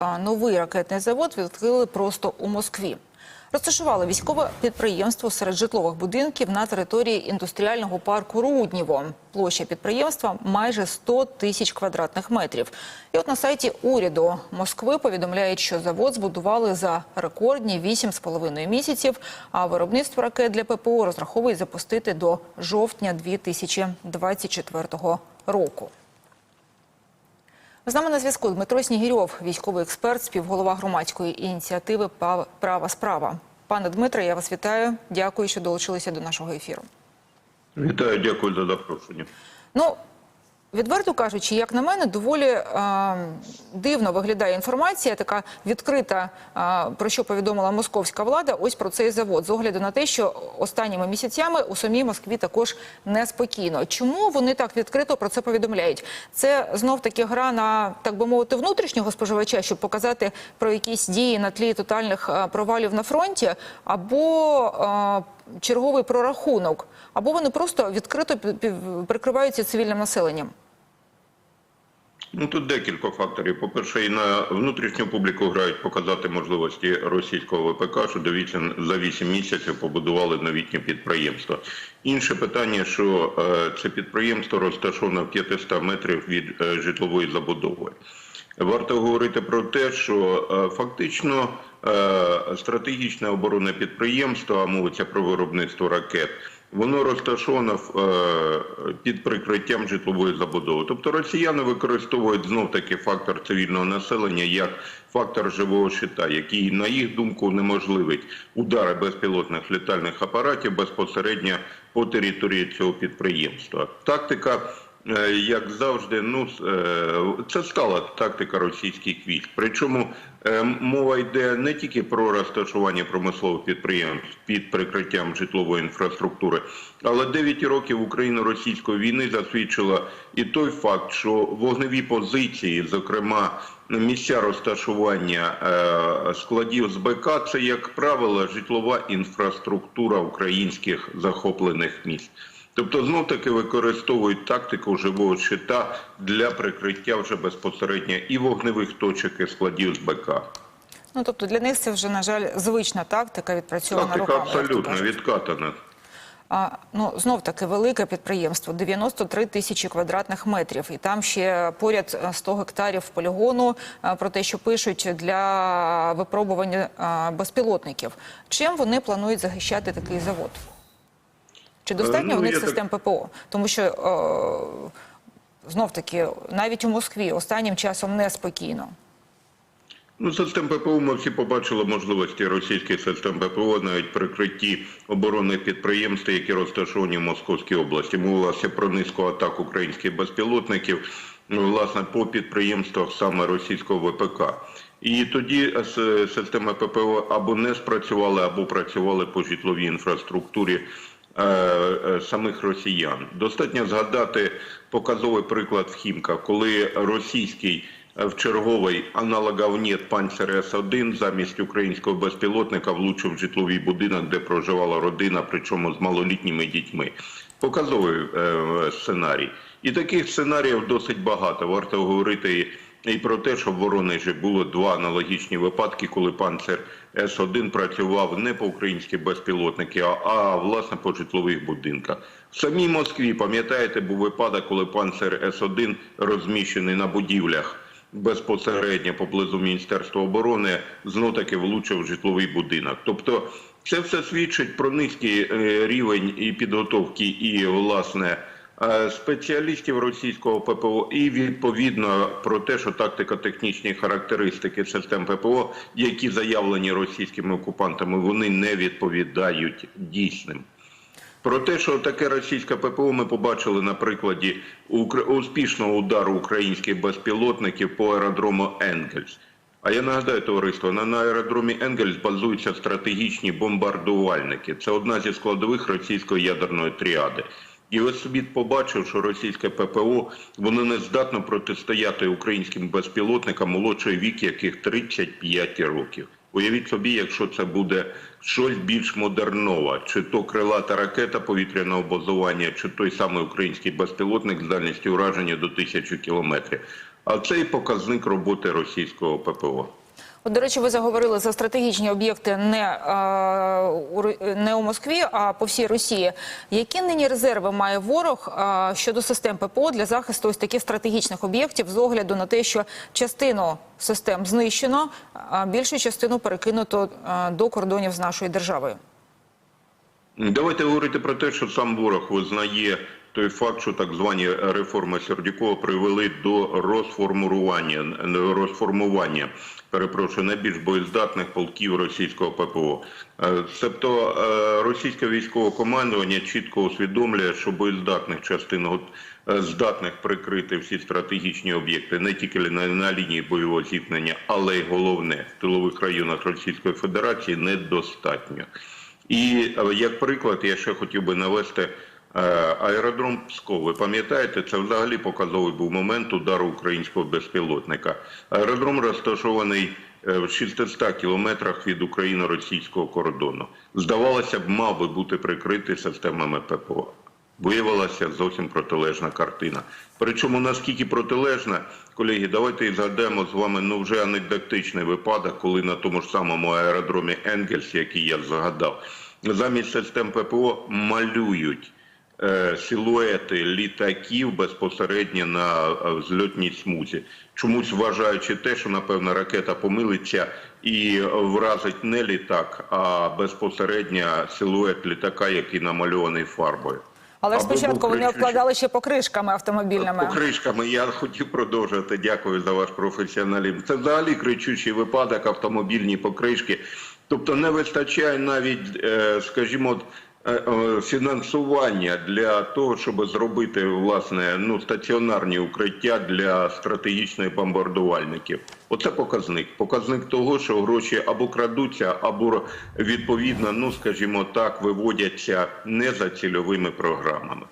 Новий ракетний завод відкрили просто у Москві. Розташували військове підприємство серед житлових будинків на території індустріального парку Рудніво. Площа підприємства майже 100 тисяч квадратних метрів. І от на сайті уряду Москви повідомляють, що завод збудували за рекордні 8,5 місяців, а виробництво ракет для ППО розраховують запустити до жовтня 2024 року. З нами на зв'язку Дмитро Снігірьов, військовий експерт, співголова громадської ініціативи «Пав- Права справа. Пане Дмитре, я вас вітаю. Дякую, що долучилися до нашого ефіру. Вітаю, дякую за запрошення. Ну, відверто кажучи, як на мене, доволі е, дивно виглядає інформація, така відкрита, е, про що повідомила московська влада. Ось про цей завод, з огляду на те, що останніми місяцями у самій Москві також неспокійно. Чому вони так відкрито про це повідомляють? Це знов таки гра на так би мовити внутрішнього споживача, щоб показати про якісь дії на тлі тотальних е, провалів на фронті, або е, черговий прорахунок, або вони просто відкрито прикриваються цивільним населенням. Ну тут декілька факторів. По-перше, і на внутрішню публіку грають показати можливості російського ВПК, що за 8 місяців побудували новітнє підприємство. Інше питання, що е, це підприємство розташоване в 500 метрів від е, житлової забудови. Варто говорити про те, що е, фактично е, стратегічне оборонне підприємство, а мовиться про виробництво ракет, воно розташовано е, під прикриттям житлової забудови. Тобто росіяни використовують знов таки фактор цивільного населення як фактор живого щита, який, на їх думку, унеможливить удари безпілотних літальних апаратів безпосередньо по території цього підприємства. Тактика як завжди, ну е, це стала тактика російських військ. Причому е, мова йде не тільки про розташування промислових підприємств під прикриттям житлової інфраструктури, але 9 років україно-російської війни засвідчила і той факт, що вогневі позиції, зокрема місця розташування е, складів з БК, це як правило житлова інфраструктура українських захоплених міст. Тобто знов таки використовують тактику живого щита для прикриття вже безпосередньо і вогневих точок, і складів з БК. Ну тобто для них це вже на жаль звична тактика відпрацьована Тактика роками. як абсолютно відкатана. А, ну знов таки велике підприємство, 93 тисячі квадратних метрів, і там ще поряд е, 100 гектарів полігону. е, Про те, що пишуть для випробування е, безпілотників. Чим вони планують захищати такий завод? Чи достатньо ну, у них я так- систем ППО? Тому що е, знов таки навіть у Москві останнім часом неспокійно. Ну, систем ППО ми всі побачили можливості російських систем ППО навіть при критті оборонних підприємств, які розташовані в Московській області. Мовилося про низку атак українських безпілотників, ну, власне, по підприємствах саме російського ВПК. І тоді е, системи ППО або не спрацювали, або працювали по житловій інфраструктурі е, е, самих росіян. Достатньо згадати показовий приклад в Хімках, коли російський е, в черговий аналоговнєт «Панцер С-1» замість українського безпілотника влучив в житловий будинок, де проживала родина, причому з малолітніми дітьми. Показовий е, сценарій. І таких сценаріїв досить багато. Варто говорити і про те, що в Воронежі було два аналогічні випадки, коли панцер С-1 працював не по українські безпілотники, а, а власне по житлових будинках. В самій Москві, пам'ятаєте, був випадок, коли панцер С-1 розміщений на будівлях безпосередньо поблизу Міністерства оборони, знов таки влучив житловий будинок. Тобто це все свідчить про низький е, рівень і підготовки, і власне спеціалістів російського ППО, і відповідно про те, що тактико-технічні характеристики систем ППО, які заявлені російськими окупантами, вони не відповідають дійсним. Про те, що таке російське ППО, ми побачили на прикладі успішного удару українських безпілотників по аеродрому Енгельс. А я нагадаю, товариство, на аеродромі Енгельс базуються стратегічні бомбардувальники. Це одна зі складових російської ядерної тріади. І ось собі побачив, що російське ППО воно не здатно протистояти українським безпілотникам молодшої віки, яких 35 років. Уявіть собі, якщо це буде щось більш модернове, чи то крилата ракета повітряного базування, чи той самий український безпілотник з дальністю ураження до тисячі кілометрів. А це і показник роботи російського ППО. От, до речі, ви заговорили за стратегічні об'єкти не, е, не у Москві, а по всій Росії. Які нині резерви має ворог е, щодо систем ППО для захисту ось таких стратегічних об'єктів з огляду на те, що частину систем знищено, а більшу частину перекинуто е, до кордонів з нашою державою? Давайте говорити про те, що сам ворог визнає той факт, що так звані реформи Сердюкова привели до розформування, розформування, перепрошую, найбільш боєздатних полків російського ППО. Тобто е, російське військове командування чітко усвідомлює, що боєздатних частин е, здатних прикрити всі стратегічні об'єкти не тільки на, на лінії бойового зіткнення, але й головне в тилових районах Російської Федерації недостатньо. І е, як приклад, я ще хотів би навести аеродром Псков. Ви пам'ятаєте, це взагалі показовий був момент удару українського безпілотника. Аеродром розташований е, в 600 кілометрах від україно-російського кордону. Здавалося б, мав би бути прикритий системами ППО. Виявилася зовсім протилежна картина. Причому наскільки протилежна, колеги, давайте і згадаємо з вами ну вже анекдотичний випадок, коли на тому ж самому аеродромі Енгельс, який я згадав, замість систем ППО малюють е, силуети літаків безпосередньо на е, взльотній смузі. Чомусь вважаючи те, що напевно ракета помилиться і вразить не літак, а безпосередньо силует літака, який намальований фарбою. Але ж Або спочатку вони обкладали ще покришками автомобільними. Покришками я хотів продовжити. Дякую за ваш професіоналізм. Це взагалі кричущий випадок автомобільні покришки. Тобто не вистачає навіть, е, скажімо, е, е, фінансування для того, щоб зробити власне ну стаціонарні укриття для стратегічних бомбардувальників. Оце показник. Показник того, що гроші або крадуться, або відповідно, ну скажімо так, виводяться не за цільовими програмами.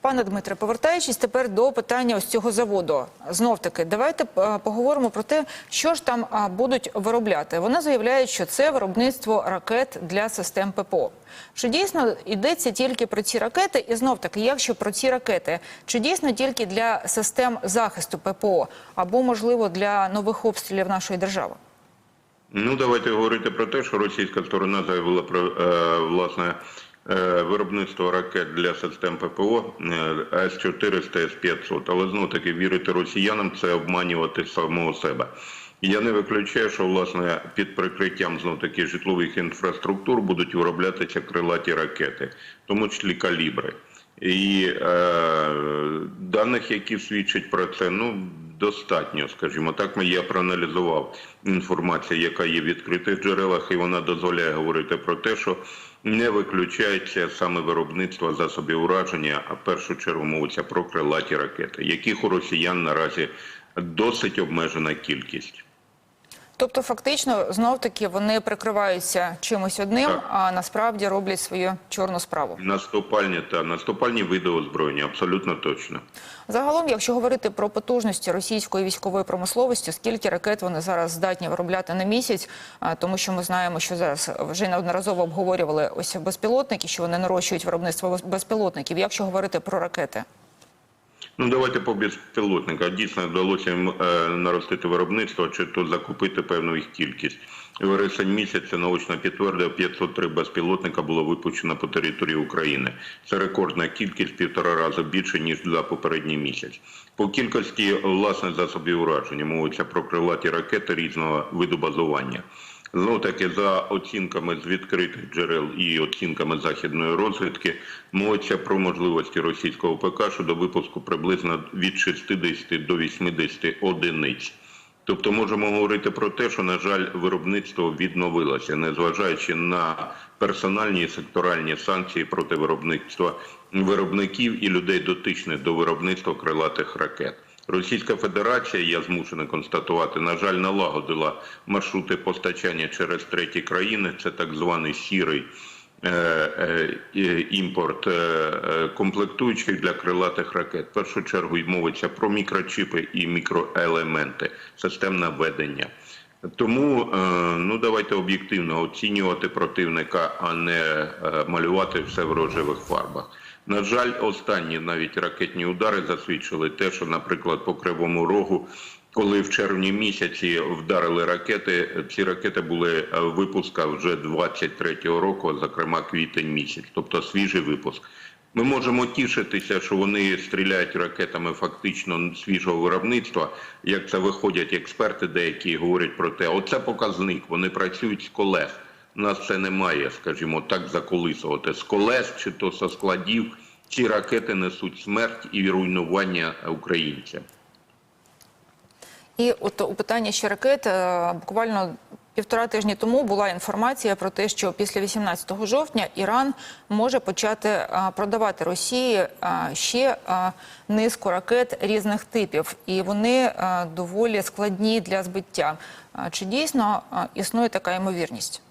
Пане Дмитре, повертаючись тепер до питання ось цього заводу, знов таки, давайте е, поговоримо про те, що ж там будуть виробляти. Вони заявляють, що це виробництво ракет для систем ППО. Чи дійсно йдеться тільки про ці ракети? І знов таки, якщо про ці ракети, чи дійсно тільки для систем захисту ППО або можливо для нових обстрілів нашої держави? Ну, давайте говорити про те, що російська сторона заявила про е, власне е, виробництво ракет для систем ППО е, С-400, С-500. Але знову таки вірити росіянам це обманювати самого себе. Я не виключаю, що власне під прикриттям знов таки житлових інфраструктур будуть вироблятися крилаті ракети, в тому числі калібри. І е, даних, які свідчать про це, ну достатньо, скажімо так. Ми я проаналізував інформацію, яка є в відкритих джерелах, і вона дозволяє говорити про те, що не виключається саме виробництво засобів ураження, а в першу чергу мовиться про крилаті ракети, яких у росіян наразі досить обмежена кількість. Тобто, фактично, знов таки вони прикриваються чимось одним, Так. а насправді роблять свою чорну справу. Наступальні та наступальні види озброєння, абсолютно точно. Загалом, якщо говорити про потужності російської військової промисловості, скільки ракет вони зараз здатні виробляти на місяць, тому що ми знаємо, що зараз вже неодноразово обговорювали ось безпілотники, що вони нарощують виробництво безпілотників. Якщо говорити про ракети, Ну давайте по безпілотниках. Дійсно вдалося їм е, наростити виробництво, чи то закупити певну їх кількість. Вересень місяця наочно підтвердив 503 безпілотника було випущено по території України. Це рекордна кількість півтора рази більше ніж за попередній місяць. По кількості власне засобів ураження мовиться про крилаті ракети різного виду базування. Знову таки, за оцінками з відкритих джерел і оцінками західної розвідки, мовиться про можливості російського ПК щодо випуску приблизно від 60 до 80 одиниць. Тобто можемо говорити про те, що, на жаль, виробництво відновилося, незважаючи на персональні і секторальні санкції проти виробництва виробників і людей дотичних до виробництва крилатих ракет. Російська Федерація, я змушений констатувати, на жаль, налагодила маршрути постачання через треті країни. Це так званий сірий е, е, імпорт е, комплектуючих для крилатих ракет. В першу чергу й мовиться про мікрочипи і мікроелементи, системне ведення. Тому ну давайте об'єктивно оцінювати противника, а не малювати все в рожевих фарбах. На жаль, останні навіть ракетні удари засвідчили те, що, наприклад, по Кривому Рогу, коли в червні місяці вдарили ракети, ці ракети були е, випуска вже 23-го року, зокрема квітень місяць, тобто свіжий випуск. Ми можемо тішитися, що вони стріляють ракетами фактично свіжого виробництва. Як це виходять експерти, деякі говорять про те, оце показник. Вони працюють з колес. Нас це немає, скажімо так, заколисувати з колес чи то со складів. Ці ракети несуть смерть і руйнування українцям. І от у питанні ще ракет е, буквально півтора тижні тому була інформація про те, що після 18 жовтня Іран може почати е, продавати Росії е, ще низку ракет різних типів, і вони доволі складні для збиття. Чи дійсно існує така ймовірність?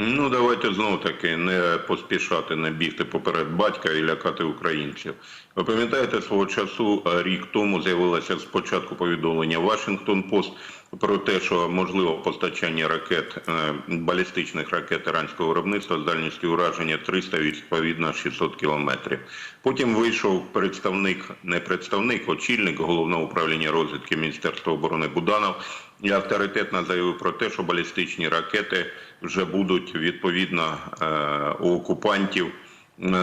Ну, давайте знову таки не поспішати, не бігти поперед батька і лякати українців. Ви пам'ятаєте, свого часу е, рік тому з'явилося спочатку повідомлення Вашингтон Пост про те, що можливо постачання ракет е, балістичних ракет іранського виробництва з дальністю ураження 300 відповідно 600 кілометрів. Потім вийшов представник, не представник, очільник головного управління розвідки Міністерства оборони Буданов і авторитетно заявив про те, що балістичні ракети вже будуть відповідно е, у окупантів е,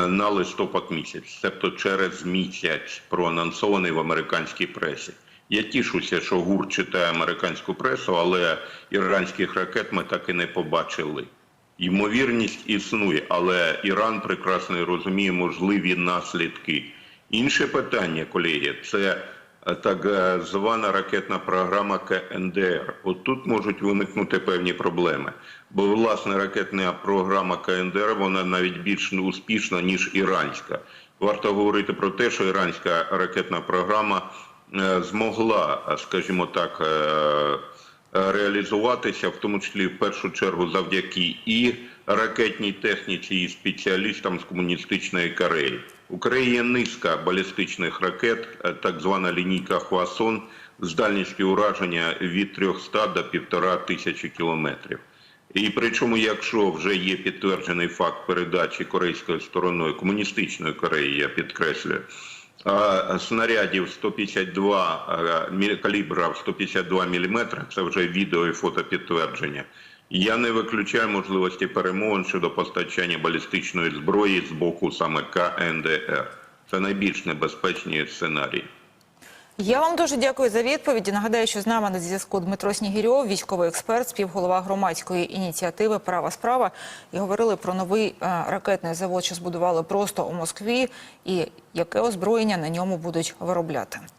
на листопад місяць, тобто через місяць проанонсований в американській пресі. Я тішуся, що ГУР читає американську пресу, але іранських ракет ми так і не побачили. Ймовірність існує, але Іран прекрасно розуміє можливі наслідки. Інше питання, колеги, це так е, звана ракетна програма КНДР. От тут можуть виникнути певні проблеми. Бо власне ракетна програма КНДР вона навіть більш успішна ніж іранська. Варто говорити про те, що іранська ракетна програма е, змогла, е, скажімо так, реалізуватися, в тому числі в першу чергу завдяки і ракетній техніці, і спеціалістам з комуністичної Кореї. У Кореї є низка балістичних ракет, е, так звана лінійка Хвасон, з дальністю ураження від 300 до 1,5 тисячі кілометрів. І причому, якщо вже є підтверджений факт передачі корейською стороною комуністичної Кореї, я підкреслюю, снарядів 152 е, калібра в 152 мм, це вже відео і фото підтвердження. Я не виключаю можливості перемовин щодо постачання балістичної зброї з боку саме КНДР. Це найбільш небезпечні сценарії. Я вам дуже дякую за відповіді. Нагадаю, що з нами на зв'язку Дмитро Снігірьов, військовий експерт, співголова громадської ініціативи Права справа. І говорили про новий е, ракетний завод, що збудували просто у Москві, і яке озброєння на ньому будуть виробляти.